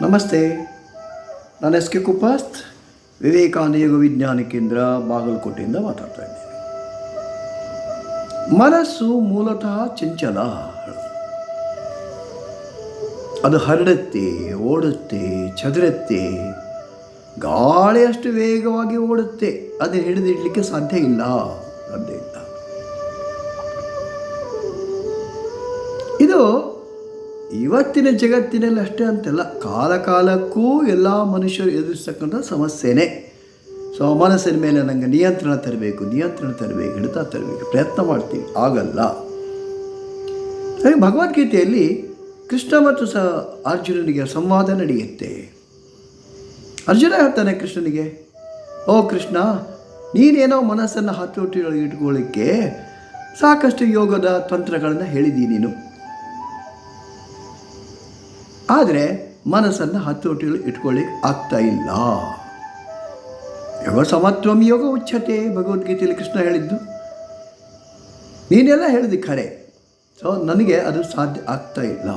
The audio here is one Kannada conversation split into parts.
ನಮಸ್ತೆ. ನಾನು ಎಸ್ ಕೆ ಕುಪಾಸ್ತ್ ವಿವೇಕಾನಂದ ಯೋಗ ವಿಜ್ಞಾನ ಕೇಂದ್ರ, ಬಾಗಲಕೋಟೆಯಿಂದ ಮಾತಾಡ್ತಾ ಇದ್ದೇನೆ. ಮನಸ್ಸು ಮೂಲತಃ ಚಂಚಲ. ಅದು ಹರಡುತ್ತೆ, ಓಡುತ್ತೆ, ಚದುರುತ್ತೆ. ಗಾಳಿಯಷ್ಟು ವೇಗವಾಗಿ ಓಡುತ್ತೆ. ಅದನ್ನು ಹಿಡಿದಿಡಲಿಕ್ಕೆ ಸಾಧ್ಯ ಇಲ್ಲ ಸಾಧ್ಯ ಇಲ್ಲ ಇದು ಇವತ್ತಿನ ಜಗತ್ತಿನಲ್ಲಿ ಅಷ್ಟೇ ಅಂತಲ್ಲ, ಕಾಲಕಾಲಕ್ಕೂ ಎಲ್ಲ ಮನುಷ್ಯರು ಎದುರಿಸ್ತಕ್ಕಂಥ ಸಮಸ್ಯೆನೇ. ಸೊ ಮನಸ್ಸಿನ ಮೇಲೆ ನನಗೆ ನಿಯಂತ್ರಣ ತರಬೇಕು ನಿಯಂತ್ರಣ ತರಬೇಕು, ಹಿಡಿತ ತರಬೇಕು, ಪ್ರಯತ್ನ ಮಾಡ್ತೀವಿ, ಆಗಲ್ಲ. ಭಗವದ್ಗೀತೆಯಲ್ಲಿ ಕೃಷ್ಣ ಮತ್ತು ಸ ಅರ್ಜುನನಿಗೆ ಸಂವಾದ ನಡೆಯುತ್ತೆ. ಅರ್ಜುನ ಹೇಳ್ತಾನೆ ಕೃಷ್ಣನಿಗೆ, ಓ ಕೃಷ್ಣ, ನೀನೇನೋ ಮನಸ್ಸನ್ನು ಹತೋಟಿಯೊಳಗೆ ಇಟ್ಕೊಳ್ಳಿಕ್ಕೆ ಸಾಕಷ್ಟು ಯೋಗದ ತಂತ್ರಗಳನ್ನು ಹೇಳಿದ್ದೀನಿ ನೀನು. ಆದರೆ ಮನಸ್ಸನ್ನು ಹತೋಟಿಯಲ್ಲಿ ಇಟ್ಕೊಳ್ಳಿಕ್ಕೆ ಆಗ್ತಾ ಇಲ್ಲ. ಯೋಗ ಸಮತ್ವಂ ಯೋಗ ಉಚ್ಛತೆ ಭಗವದ್ಗೀತೆಯಲ್ಲಿ ಕೃಷ್ಣ ಹೇಳಿದ್ದು. ನೀನೆಲ್ಲ ಹೇಳ್ದಿ ಖರೆ ಸೊ ನನಗೆ ಅದು ಸಾಧ್ಯ ಆಗ್ತಾ ಇಲ್ಲ.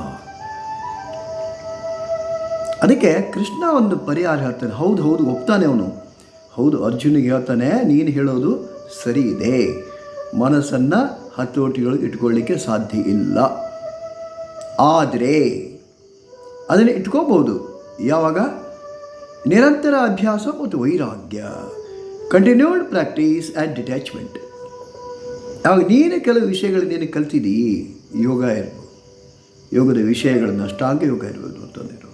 ಅದಕ್ಕೆ ಕೃಷ್ಣ ಒಂದು ಪರಿಹಾರ ಹೇಳ್ತಾನೆ. ಹೌದು ಹೌದು, ಒಪ್ತಾನೆ ಅವನು. ಹೌದು, ಅರ್ಜುನಿಗೆ ಹೇಳ್ತಾನೆ, ನೀನು ಹೇಳೋದು ಸರಿ ಇದೆ. ಮನಸ್ಸನ್ನು ಹತೋಟಿಗಳು ಇಟ್ಕೊಳ್ಳಿಕ್ಕೆ ಸಾಧ್ಯ ಇಲ್ಲ. ಆದರೆ ಅದನ್ನು ಇಟ್ಕೋಬಹುದು. ಯಾವಾಗ? ನಿರಂತರ ಅಭ್ಯಾಸ ಮತ್ತು ವೈರಾಗ್ಯ. ಕಂಟಿನ್ಯೂಡ್ ಪ್ರಾಕ್ಟೀಸ್ ಆ್ಯಂಡ್ ಡಿಟ್ಯಾಚ್ಮೆಂಟ್ ಯಾವಾಗ ನೀನು ಕೆಲವು ವಿಷಯಗಳು ನೀನು ಕಲ್ತಿದ್ದೀ ಯೋಗ ಇರ್ಬೋದು. ಯೋಗದ ವಿಷಯಗಳನ್ನು ಅಷ್ಟಾಂಗ ಯೋಗ ಇರ್ಬೋದು ಅಂತಂದಿರೋದು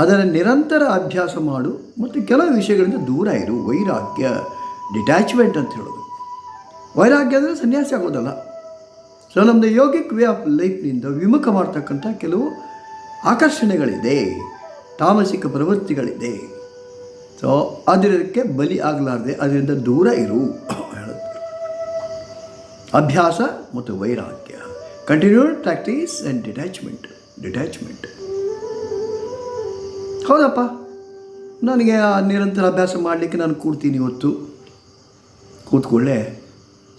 ಅದನ್ನು ನಿರಂತರ ಅಭ್ಯಾಸ ಮಾಡು ಮತ್ತು ಕೆಲವು ವಿಷಯಗಳಿಂದ ದೂರ ಇರು. ವೈರಾಗ್ಯ ಡಿಟ್ಯಾಚ್ಮೆಂಟ್ ಅಂತ ಹೇಳೋದು. ವೈರಾಗ್ಯ ಅಂದರೆ ಸನ್ಯಾಸಿ ಆಗೋದಲ್ಲ. ಸೊ ನಮ್ಮದು ಯೋಗಿಕ್ ವೇ ಆಫ್ ಲೈಫ್ನಿಂದ ವಿಮುಖ ಮಾಡ್ತಕ್ಕಂಥ ಕೆಲವು ಆಕರ್ಷಣೆಗಳಿದೆ, ತಾಮಸಿಕ ಪ್ರವೃತ್ತಿಗಳಿದೆ. ಸೊ ಅದಕ್ಕೆ ಬಲಿ ಆಗಲಾರ್ದೆ ಅದರಿಂದ ದೂರ ಇರು ಅಭ್ಯಾಸ ಮತ್ತು ವೈರಾಗ್ಯ. Continued practice and detachment detachment ಹೌದಪ್ಪ. ನನಗೆ ನಿರಂತರ ಅಭ್ಯಾಸ ಮಾಡಲಿಕ್ಕೆ ನಾನು ಕೂಡ್ತೀನಿ ಇವತ್ತು. ಕೂತ್ಕೊಳ್ಳೆ.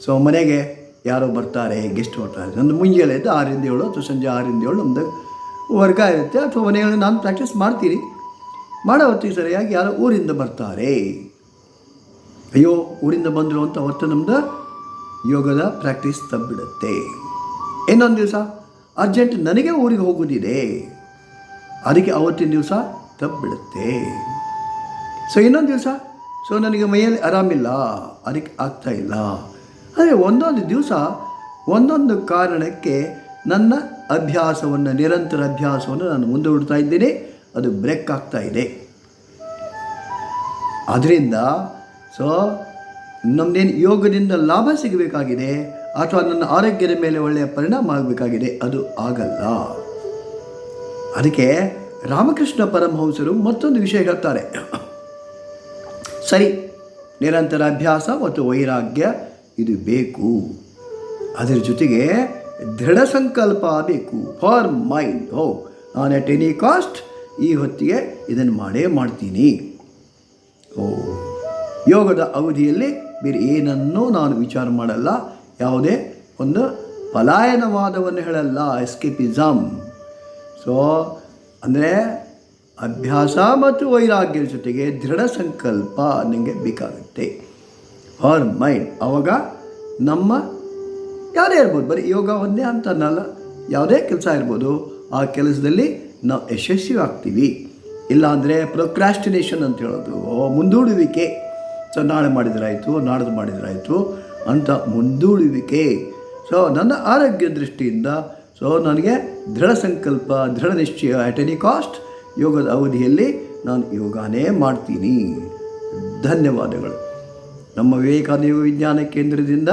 ಸೊ ಮನೆಗೆ ಯಾರೋ ಬರ್ತಾರೆ ಗೆಸ್ಟ್ ಬರ್ತಾರೆ. ನಂದು ಮುಂಜಾನೆ ಎದ್ದು ಆರಿಂದ ಏಳು, ಅಥವಾ ಸಂಜೆ ಆರಿಂದ ಏಳು ನಮ್ಮದು ವರ್ಗ ಇರುತ್ತೆ ಅಥವಾ ಮನೆಯಲ್ಲಿ ನಾನು ಪ್ರಾಕ್ಟೀಸ್ ಮಾಡ್ತೀನಿ. ಮಾಡೋ ಹೊತ್ತಿಗೆ ಸರಿಯಾಗಿ ಯಾರೋ ಊರಿಂದ ಬರ್ತಾರೆ. ಅಯ್ಯೋ, ಊರಿಂದ ಬಂದರು ಅಂತ ಹೊತ್ತು ನಮ್ಮದು ಯೋಗದ ಪ್ರಾಕ್ಟೀಸ್ ತಬ್ಬಿಡುತ್ತೆ. ಇನ್ನೊಂದು ದಿವಸ ಅರ್ಜೆಂಟ್ ನನಗೆ ಊರಿಗೆ ಹೋಗೋದಿದೆ ಅದಕ್ಕೆ ಅವತ್ತಿನ ದಿವಸ ತಬ್ಬಿಡುತ್ತೆ. ಸೊ ಇನ್ನೊಂದು ದಿವಸ ಸೊ ನನಗೆ ಮೈಯಲ್ಲಿ ಆರಾಮಿಲ್ಲ ಅದಕ್ಕೆ ಇಲ್ಲ. ಆದರೆ ಒಂದೊಂದು ದಿವಸ ಒಂದೊಂದು ಕಾರಣಕ್ಕೆ ನನ್ನ ಅಭ್ಯಾಸವನ್ನು, ನಿರಂತರ ಅಭ್ಯಾಸವನ್ನು ನಾನು ಮುಂದೂಡ್ತಾ ಇದ್ದೇನೆ. ಅದು ಬ್ರೇಕ್ ಆಗ್ತಾ ಇದೆ. ಅದರಿಂದ ಸೊ ನಮ್ಮದೇನು ಯೋಗದಿಂದ ಲಾಭ ಸಿಗಬೇಕಾಗಿದೆ ಅಥವಾ ನನ್ನ ಆರೋಗ್ಯದ ಮೇಲೆ ಒಳ್ಳೆಯ ಪರಿಣಾಮ ಆಗಬೇಕಾಗಿದೆ, ಅದು ಆಗಲ್ಲ. ಅದಕ್ಕೆ ರಾಮಕೃಷ್ಣ ಪರಮಹಂಸರು ಮತ್ತೊಂದು ವಿಷಯ ಹೇಳ್ತಾರೆ. ಸರಿ, ನಿರಂತರ ಅಭ್ಯಾಸ ಮತ್ತು ವೈರಾಗ್ಯ, ಇದು ಬೇಕು. ಅದರ ಜೊತೆಗೆ ದೃಢ ಸಂಕಲ್ಪ ಬೇಕು ಫಾರ್ ಮೈಂಡ್ ಓ, ನಾನು ಎಟ್ ಎನಿ ಕಾಸ್ಟ್ ಈ ಹೊತ್ತಿಗೆ ಇದನ್ನು ಮಾಡೇ ಮಾಡ್ತೀನಿ. ಓ, ಯೋಗದ ಅವಧಿಯಲ್ಲಿ ಬೇರೆ ಏನನ್ನೂ ನಾನು ವಿಚಾರ ಮಾಡಲ್ಲ. ಯಾವುದೇ ಒಂದು ಪಲಾಯನವಾದವನ್ನು ಹೇಳಲ್ಲ. ಎಸ್ಕೇಪಿಸಮ್ ಸೊ ಅಂದರೆ ಅಭ್ಯಾಸ ಮತ್ತು ವೈರಾಗ್ಯದ ಜೊತೆಗೆ ದೃಢ ಸಂಕಲ್ಪ ನನಗೆ ಬೇಕಾಗುತ್ತೆ. ಫಾರ್ ಮೈಂಡ್ ಆವಾಗ ನಮ್ಮ ಯಾವುದೇ ಇರ್ಬೋದು, ಬರೀ ಯೋಗ ಒಂದೇ ಅಂತ ಅನ್ನಲ್ಲ ಯಾವುದೇ ಕೆಲಸ ಇರ್ಬೋದು, ಆ ಕೆಲಸದಲ್ಲಿ ನಾವು ಯಶಸ್ವಿ ಆಗ್ತೀವಿ ಇಲ್ಲಾಂದರೆ ಪ್ರೊಕ್ರಾಸ್ಟಿನೇಷನ್ ಅಂತ ಹೇಳೋದು. ಮುಂದೂಡುವಿಕೆ. ಸೊ, ನಾಳೆ ಮಾಡಿದ್ರಾಯಿತು, ನಾಡ್ದು ಮಾಡಿದ್ರಾಯಿತು ಅಂತ ಮುಂದೂಡುವಿಕೆ. ಸೊ, ನನ್ನ ಆರೋಗ್ಯ ದೃಷ್ಟಿಯಿಂದ, ಸೊ, ನನಗೆ ದೃಢ ಸಂಕಲ್ಪ, ದೃಢ ನಿಶ್ಚಯ ಅಟ್ ಎನಿ ಕಾಸ್ಟ್ ಯೋಗದ ಅವಧಿಯಲ್ಲಿ ನಾನು ಯೋಗಾನೇ ಮಾಡ್ತೀನಿ. ಧನ್ಯವಾದಗಳು. ನಮ್ಮ ವಿವೇಕಾನಂದ ವಿಜ್ಞಾನ ಕೇಂದ್ರದಿಂದ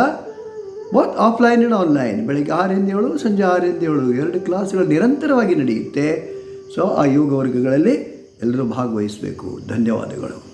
ಬೋತ್ ಆಫ್ಲೈನ್ ಆ್ಯಂಡ್ ಆನ್ಲೈನ್ ಬೆಳಗ್ಗೆ ಆರಿಂದ ಏಳು, ಸಂಜೆ ಆರಿಂದ ಏಳು. ಎರಡು ಕ್ಲಾಸ್ಗಳು ನಿರಂತರವಾಗಿ ನಡೆಯುತ್ತೆ. ಸೊ ಆ ಯೋಗ ವರ್ಗಗಳಲ್ಲಿ ಎಲ್ಲರೂ ಭಾಗವಹಿಸಬೇಕು. ಧನ್ಯವಾದಗಳು.